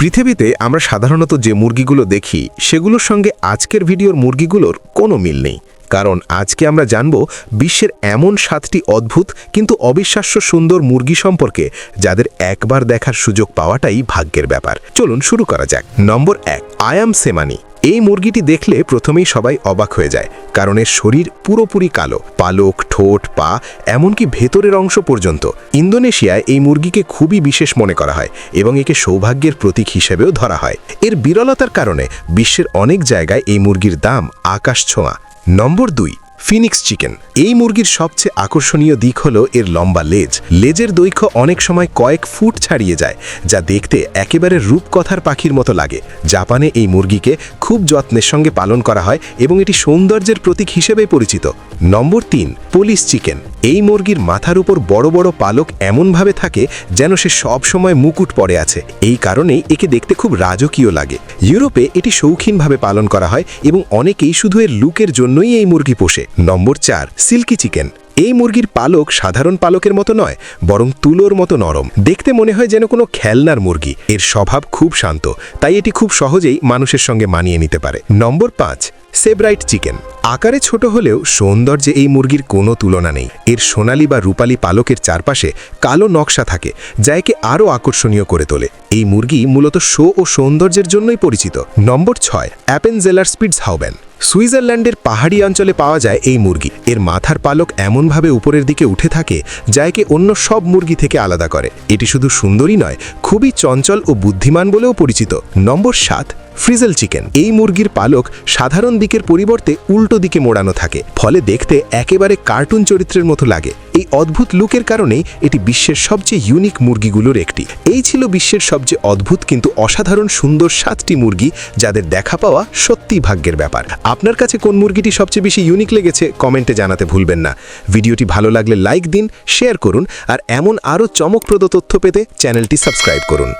পৃথিবীতে আমরা সাধারণত যে মুরগিগুলো দেখি, সেগুলোর সঙ্গে আজকের ভিডিওর মুরগিগুলোর কোনো মিল নেই। কারণ আজকে আমরা জানব বিশ্বের এমন সাতটি অদ্ভুত কিন্তু অবিশ্বাস্য সুন্দর মুরগি সম্পর্কে, যাদের একবার দেখার সুযোগ পাওয়াটাই ভাগ্যের ব্যাপার। চলুন শুরু করা যাক। নম্বর এক, আয়াম সেমানি। এই মুরগিটি দেখলে প্রথমেই সবাই অবাক হয়ে যায়, কারণ এর শরীর পুরোপুরি কালো, পালক, ঠোঁট, পা, এমনকি ভেতরের অংশ পর্যন্ত। ইন্দোনেশিয়ায় এই মুরগিকে খুবই বিশেষ মনে করা হয় এবং একে সৌভাগ্যের প্রতীক হিসেবেও ধরা হয়। এর বিরলতার কারণে বিশ্বের অনেক জায়গায় এই মুরগির দাম আকাশ ছোঁয়া। নম্বর দুই, ফিনিক্স চিকেন। এই মুরগির সবচেয়ে আকর্ষণীয় দিক হলো এর লম্বা লেজ। লেজের দৈর্ঘ্য অনেক সময় কয়েক ফুট ছাড়িয়ে যায়, যা দেখতে একেবারে রূপকথার পাখির মতো লাগে। জাপানে এই মুরগিকে খুব যত্নের সঙ্গে পালন করা হয় এবং এটি সৌন্দর্যের প্রতীক হিসেবে পরিচিত। নম্বর তিন, পুলিশ চিকেন। এই মুরগির মাথার উপর বড় বড় পালক এমনভাবে থাকে যেন সে সব সময় মুকুট পরে আছে। এই কারণেই একে দেখতে খুব রাজকীয় লাগে। ইউরোপে এটি শৌখিনভাবে পালন করা হয় এবং অনেকেই শুধু এর লুকের জন্যই এই মুরগি পোষে। নম্বর চার, সিল্কি চিকেন। এই মুরগির পালক সাধারণ পালকের মতো নয়, বরং তুলোর মতো নরম। দেখতে মনে হয় যেন কোনো খেলনার মুরগি। এর স্বভাব খুব শান্ত, তাই এটি খুব সহজেই মানুষের সঙ্গে মানিয়ে নিতে পারে। নম্বর পাঁচ, সেব্রাইট চিকেন। আকারে ছোট হলেও সৌন্দর্যে এই মুরগির কোনো তুলনা নেই। এর সোনালি বা রূপালি পালকের চারপাশে কালো নকশা থাকে, যা একে আরও আকর্ষণীয় করে তোলে। এই মুরগি মূলত শো ও সৌন্দর্যের জন্যই পরিচিত। নম্বর ছয়, অ্যাপেনজেলার স্পিডস হাউবেন সুইজারল্যান্ডের পাহাড়ি অঞ্চলে পাওয়া যায় এই মুরগি। এর মাথার পালক এমনভাবে উপরের দিকে উঠে থাকে যা একে অন্য সব মুরগি থেকে আলাদা করে। এটি শুধু সুন্দরী নয়, খুবই চঞ্চল ও বুদ্ধিমান বলেও পরিচিত। নম্বর সাত ফ্রিজেল চিকেন। এই মুরগির পালক সাধারণ দিকের পরিবর্তে উল্টো দিকে মোড়ানো থাকে, ফলে দেখতে একেবারে কার্টুন চরিত্রের মতো লাগে। এই অদ্ভুত লুকের কারণেই এটি বিশ্বের সবচেয়ে ইউনিক মুরগিগুলোর একটি। এই ছিল বিশ্বের সবচেয়ে অদ্ভুত কিন্তু অসাধারণ সুন্দর সাতটি মুরগি যাদের দেখা পাওয়া সত্যি ভাগ্যের ব্যাপার। আপনার কাছে কোন মুরগিটি সবচেয়ে বেশি ইউনিক লেগেছে কমেন্টে জানাতে ভুলবেন না। ভিডিওটি ভালো লাগলে লাইক দিন, শেয়ার করুন, আর এমন আরও চমকপ্রদ তথ্য পেতে চ্যানেলটি সাবস্ক্রাইব করুন।